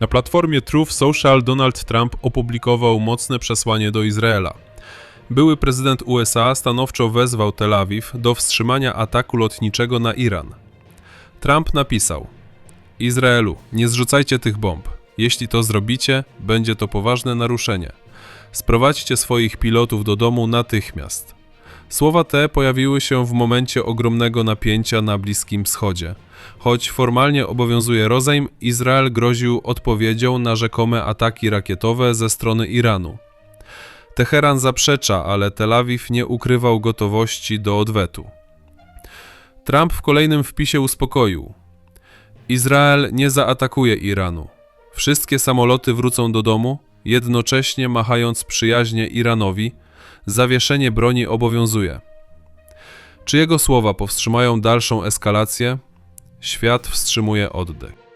Na platformie Truth Social Donald Trump opublikował mocne przesłanie do Izraela. Były prezydent USA stanowczo wezwał Tel Awiw do wstrzymania ataku lotniczego na Iran. Trump napisał: Izraelu, nie zrzucajcie tych bomb. Jeśli to zrobicie, będzie to poważne naruszenie. Sprowadźcie swoich pilotów do domu natychmiast. Słowa te pojawiły się w momencie ogromnego napięcia na Bliskim Wschodzie. Choć formalnie obowiązuje rozejm, Izrael groził odpowiedzią na rzekome ataki rakietowe ze strony Iranu. Teheran zaprzecza, ale Tel Awiw nie ukrywał gotowości do odwetu. Trump w kolejnym wpisie uspokoił: Izrael nie zaatakuje Iranu. Wszystkie samoloty wrócą do domu, jednocześnie machając przyjaźnie Iranowi, zawieszenie broni obowiązuje. Czy jego słowa powstrzymają dalszą eskalację? Świat wstrzymuje oddech.